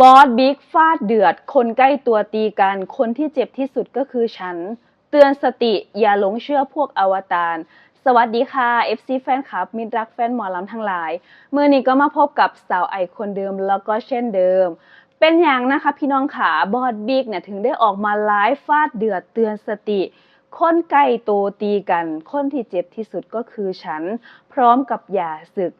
บอสบิ๊กฟาดเดือด คนใกล้ตัวตีกัน คนที่เจ็บที่สุดก็คือฉัน เตือนสติอย่าหลงเชื่อพวกอวตารสวัสดีค่ะ FC แฟนคลับ มิตรรักแฟนหมอลำทั้งหลาย เมื่อนี้ก็มาพบกับสาวไอคนเดิมแล้วก็เช่นเดิม เป็นอย่างนะคะพี่น้องขาบอสบิ๊กเนี่ยถึงได้ออกมาไลฟ์ฟาดเดือดเตือนสติ คนใกล้ตัวตีกัน คนที่เจ็บที่สุดก็คือฉัน พร้อมกับอย่าศึก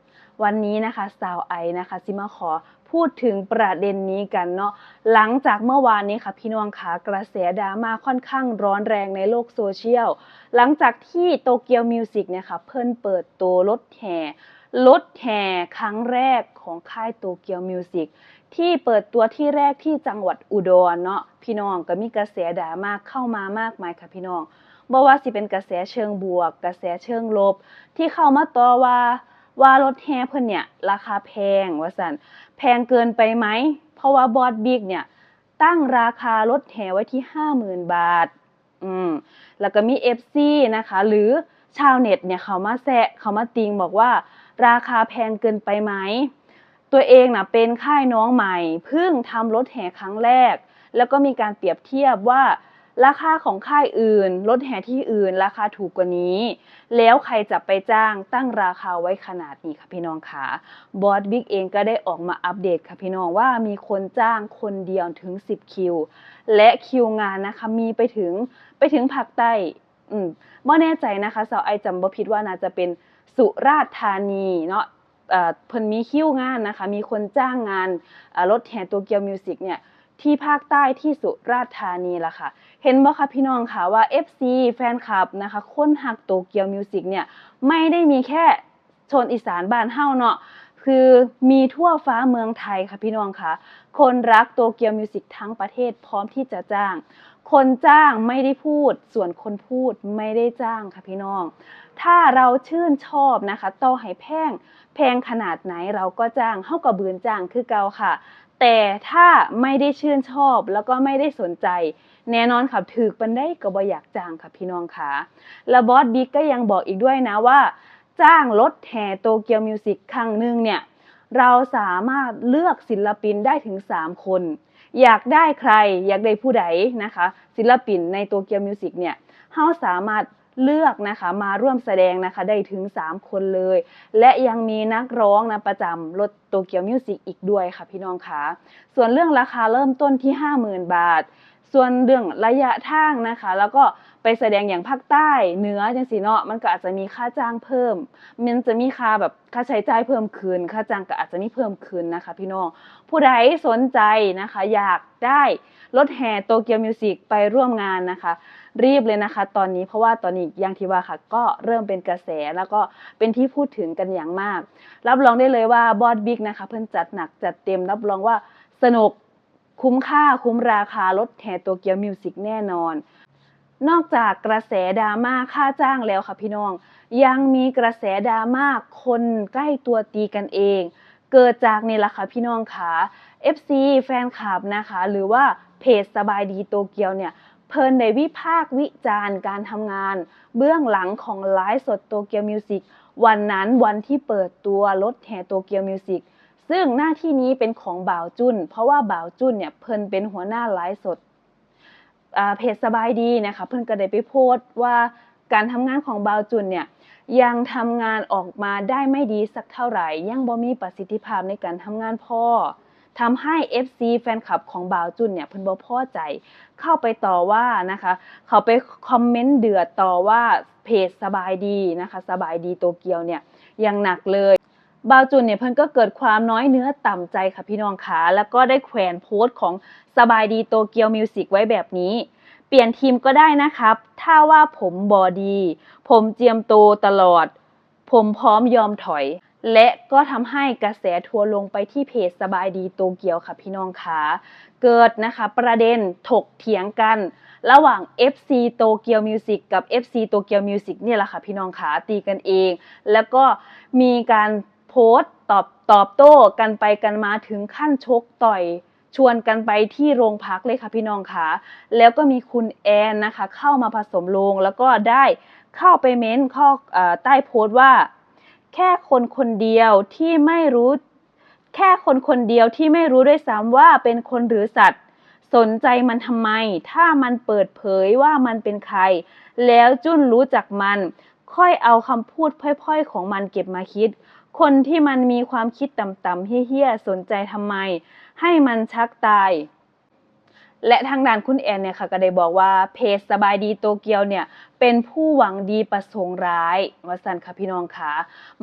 วันนี้นะคะสาวไอนะคะซิมาขอพูดถึงประเด็นนี้กันเนาะหลังจากเมื่อวานนี้ค่ะพี่น้องคะกระแสดราม่าค่อนข้างร้อนแรงในโลกโซเชียล หลังจากที่โตเกียวมิวสิกเนี่ยค่ะเพิ่นเปิดตัวรถแห่รถแห่ครั้งแรกของค่ายโตเกียวมิวสิกที่เปิดตัวที่แรกที่จังหวัดอุดรเนาะพี่น้องก็มีกระแสดราม่าเข้ามามากมายค่ะพี่น้องบ่ว่าสิเป็นกระแสเชิงบวก กระแสเชิงลบ ที่เข้ามาต่อว่า ว่ารถแห่เพิ่นเนี่ยราคาแพงว่าซั่นแพงเกินไปไหม เพราะว่าบอสบิ๊กเนี่ยตั้งราคารถแห่ไว้ที่ 50,000 บาท อืม แล้วก็มี FC นะคะ หรือชาวเน็ตเนี่ยเขามาแซะเขามาติงบอกว่า ราคาแพงเกินไปไหม ตัวเองนะเป็นค่ายน้องใหม่ เพิ่งทำรถแห่ครั้งแรก แล้วก็มีการเปรียบเทียบว่า ราคาของค่ายอื่น รถแห่ที่อื่น ราคาถูกกว่านี้ แล้วใครจะไปจ้างตั้งราคาไว้ขนาดนี้ค่ะพี่น้องคะบอสบิ๊กเองก็ได้ออกมาอัปเดตค่ะพี่น้องว่ามีคนจ้างคนเดียวถึง 10 คิว และคิวงานนะคะมีไปถึงไปถึงภาคใต้อืมไม่แน่ใจนะคะสาวไอจำบ่ผิดว่าน่าจะเป็นสุราษฎร์ธานีเนาะเอ่อเพิ่นมีคิวงานนะคะ มีคนจ้างงานรถแห่โตเกียวมิวสิกเนี่ย ที่ภาคใต้ที่สุราษฎร์ธานีล่ะค่ะ เห็นบ่คะพี่น้องค่ะว่า FC แฟนคลับนะคะคนหักโตเกียวมิวสิกเนี่ยไม่ได้มีแค่ชนอีสานบ้านเฮาเนาะคือมีทั่วฟ้าเมืองไทยค่ะพี่น้องค่ะคนรักโตเกียวมิวสิกทั้งประเทศพร้อมที่จะจ้าง คนจ้างไม่ได้พูด ส่วนคนพูดไม่ได้จ้างค่ะพี่น้อง ถ้าเราชื่นชอบนะคะต่อให้แพงแพงขนาดไหนเราก็จ้างเฮากับบืนจ้างคือเก่าค่ะ แต่ถ้าไม่ได้ชื่นชอบแล้วก็ไม่ได้สนใจ แน่นอนค่ะถือปันได้ก็บ่อยากจ้างค่ะพี่น้องค่ะแล้วบอสบิ๊กก็ยังบอกอีกด้วยนะว่า จ้างรถแห่โตเกียวมิวสิกครั้งหนึ่งเนี่ยเราสามารถเลือกศิลปินได้ถึง 3 คน อยากได้ใครอยากได้ผู้ใดนะคะ ศิลปินในโตเกียวมิวสิกเนี่ยเฮาสามารถ เลือกนะคะมาร่วมแสดงนะคะได้ถึง 3 คนเลย และยังมีนักร้องนะประจำรถโตเกียวมิวสิกอีกด้วยค่ะพี่น้องคะส่วนเรื่องราคาเริ่มต้นที่ 50,000 บาท ส่วนเรื่องระยะทางนะคะ แล้วก็ไปแสดงอย่างภาคใต้เหนือจังสีเนาะมันก็อาจจะมีค่าจ้างเพิ่ม มันจะมีค่าแบบค่าใช้จ่ายเพิ่มขึ้น ค่าจ้างก็อาจจะมีเพิ่มขึ้นนะคะ พี่น้องผู้ใดสนใจนะคะ อยากได้รถแห่โตเกียวมิวสิกไปร่วมงานนะคะ รีบเลยนะคะ ตอนนี้เพราะว่าตอนนี้ย่างที่ว่าค่ะก็เริ่มเป็นกระแสแล้วก็เป็นที่พูดถึงกันอย่างมาก รับรองได้เลยว่าบอสบิ๊กนะคะ เพิ่นจัดหนักจัดเต็ม รับรองว่าสนุกคุ้มค่าคุ้มราคารถแห่โตเกียวมิวสิกแน่นอน นอกจากกระแสดราม่าค่าจ้างแล้วค่ะพี่น้อง ยังมีกระแสดราม่าคนใกล้ตัวตีกันเอง เกิดจากนี่แหละค่ะพี่น้องค่ะ FC แฟนคลับนะคะ หรือว่าเพจสบายดีโตเกียวเนี่ย เพลินได้วิพากษ์วิจารณ์การทำงาน เบื้องหลังของไลฟ์สดโตเกียวมิวสิกวันนั้นวันที่เปิดตัวรถแห่โตเกียวมิวสิกซึ่งหน้าที่นี้เป็นของบ่าวจุนเพราะว่าบ่าวจุนเนี่ยเพิ่นเป็นหัวหน้าไลฟ์สดเพจสบายดีนะคะเพิ่นก็ได้ไปโพสต์ว่าการทำงานของบาวจุนเนี่ยยังทำงานออกมาได้ไม่ดีสักเท่าไหร่ ยังบ่มีประสิทธิภาพในการทำงานพอ ทำให้ FC แฟนคลับของบาวจุนเนี่ยเพิ่นบ่พอใจ เข้าไปต่อว่านะคะ เขาไปคอมเมนต์เดือดต่อว่าเพจสบายดีนะคะ สบายดีโตเกียวเนี่ยยังหนักเลยบาวจุนเนี่ยเพิ่นก็เกิดความน้อยเนื้อต่ำใจค่ะพี่น้องขาแล้วก็ได้แขวนโพสต์ของสบายดีโตเกียวมิวสิกไว้แบบนี้ เปลี่ยนทีมก็ได้นะครับ ถ้าว่าผมบอดี ผมเจียมโตตลอด ผมพร้อมยอมถอย และก็ทำให้กระแสทัวลงไปที่เพจสบายดีโตเกียวค่ะพี่น้องขาเกิดนะคะประเด็นถกเถียงกัน ระหว่าง FC โตเกียวมิวสิกกับ FC โตเกียวมิวสิกเนี่ยแหละค่ะพี่น้องขาตีกันเอง แล้วก็มีการโพสต์ตอบตอบโต้กันไปกันมาถึงขั้นชกต่อยชวนกันไปที่โรงพักเลยค่ะพี่น้องคะแล้วก็มีคุณแอนนะคะเข้ามาผสมลงแล้วก็ได้เข้าไปเม้นข้ออใต้โพสต์ว่า แค่คนคนเดียวที่ไม่รู้ แค่คนคนเดียวที่ไม่รู้ด้วยซ้ำว่าเป็นคนหรือสัตว์ สนใจมันทำไม ถ้ามันเปิดเผยว่ามันเป็นใคร แล้วจุ้นรู้จักมัน ค่อยเอาคำพูดพ่อยๆ ของมันเก็บมาคิด คนที่มันมีความคิดต่ำๆเฮี้ยๆสนใจทำไม ให้มันชักตาย และทางด้านคุณแอนเนี่ยค่ะก็ได้บอกว่าเพจสบายดีโตเกียวเนี่ยเป็นผู้หวังดีประสงค์ร้ายวาสันค่ะพี่น้องค่ะ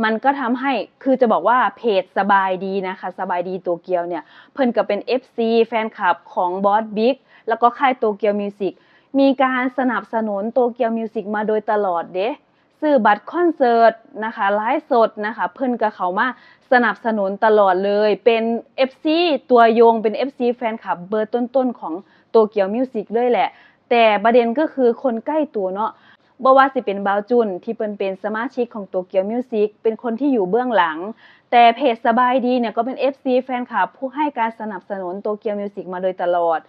มันก็ทำให้คือจะบอกว่าเพจสบายดีนะคะสบายดีโตเกียวเนี่ยเพิ่นก็เป็น FC แฟนคลับของบอสบิ๊กแล้วก็ค่ายโตเกียวมิวสิกมีการสนับสนุนโตเกียวมิวสิกมาโดยตลอดเด้ ซื้อบัตรคอนเสิร์ตนะคะไลฟ์สดนะคะเพิ่นก็เขามาสนับสนุนตลอดเลยเป็น FC ตัวยงเป็น FC แฟนคลับเบอร์ต้นๆของโตเกียวมิวสิกเลยแหละ แต่ประเด็นก็คือคนใกล้ตัวเนาะบ่ว่าสิเป็นบาวจุนที่เพิ่นเป็นสมาชิกของโตเกียวมิวสิกเป็นคนที่อยู่เบื้องหลัง แต่เพจสบายดีเนี่ยก็เป็น FC แฟนคลับผู้ให้การสนับสนุนโตเกียวมิวสิกมาโดยตลอด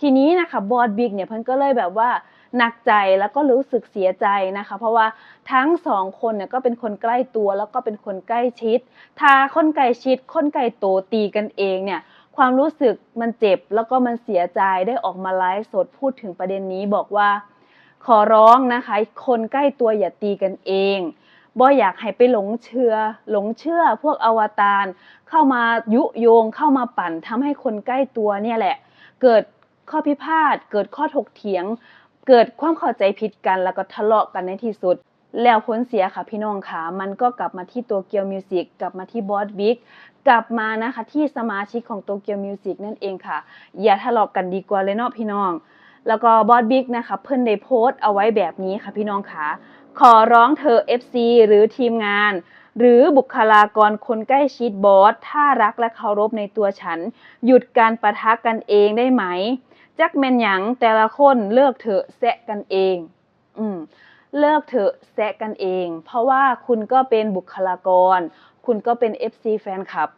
ทีนี้นะคะบอสบิ๊กเนี่ยเพิ่นก็เลยแบบว่า หนักใจแล้วก็รู้สึกเสียใจนะคะ เพราะว่าทั้งสองคนเนี่ยก็เป็นคนใกล้ตัวแล้วก็เป็นคนใกล้ชิด ถ้าคนใกล้ชิด คนใกล้ตัวตีกันเองเนี่ยความรู้สึกมันเจ็บแล้วก็มันเสียใจได้ออกมาไลฟ์สดพูดถึงประเด็นนี้บอกว่า ขอร้องนะคะ คนใกล้ตัวอย่าตีกันเองบ่อยากให้ไปหลงเชื่อ หลงเชื่อพวกอวตารเข้ามายุโยงเข้ามาปั่นทำให้คนใกล้ตัวเนี่ยแหละ เกิดข้อพิพาทเกิดข้อถกเถียง เกิดความเข้าใจผิดกันแล้วก็ทะเลาะกันในที่สุด แล้วผลเสียค่ะพี่น้องค่ะมันก็กลับมาที่ตัวเกียวมิวสิกกลับมาที่บอสบิ๊กกลับมานะคะที่สมาชิกของโตเกียวมิวสิกนั่นเองค่ะ อย่าทะเลาะกันดีกว่าเลยเนาะพี่น้อง แล้วก็บอสบิ๊กนะคะเพิ่นได้โพสต์เอาไว้แบบนี้ค่ะพี่น้องค่ะขอร้องเธอ FC หรือทีมงาน หรือบุคลากรคนใกล้ชิดบอส ถ้ารักและเคารพในตัวฉัน หยุดการประทะกันเองได้ไหม จักแมนหยังแต่ละคนเลิกเถอะแซะกันเอง อืมเลิกเถอะแซะกันเอง เพราะว่าคุณก็เป็นบุคลากร คุณก็เป็น FC แฟนคลับ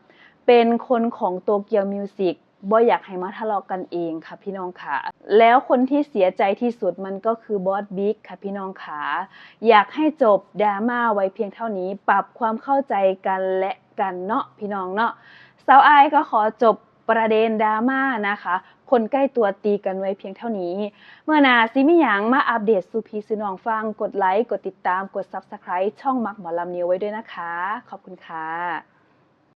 เป็นคนของโตเกียวมิวสิกบ่อยากให้มาทะเลาะกันเองค่ะพี่น้องค่ะแล้วคนที่เสียใจที่สุดมันก็คือบอสบิ๊กค่ะพี่น้องค่ะอยากให้จบดราม่าไว้เพียงเท่านี้ ปรับความเข้าใจกันและกันเนาะพี่น้องเนาะสาวอายก็ขอจบ ประเด็นดราม่านะคะ คนใกล้ตัวตีกันไว้เพียงเท่านี้ เมื่อหนาซิมิหยังมาอัปเดตสู่พีซูนองฟัง กดไลค์ กดติดตาม กด Subscribe ช่องมักหมอลำนิวไว้ด้วยนะคะ ขอบคุณค่ะ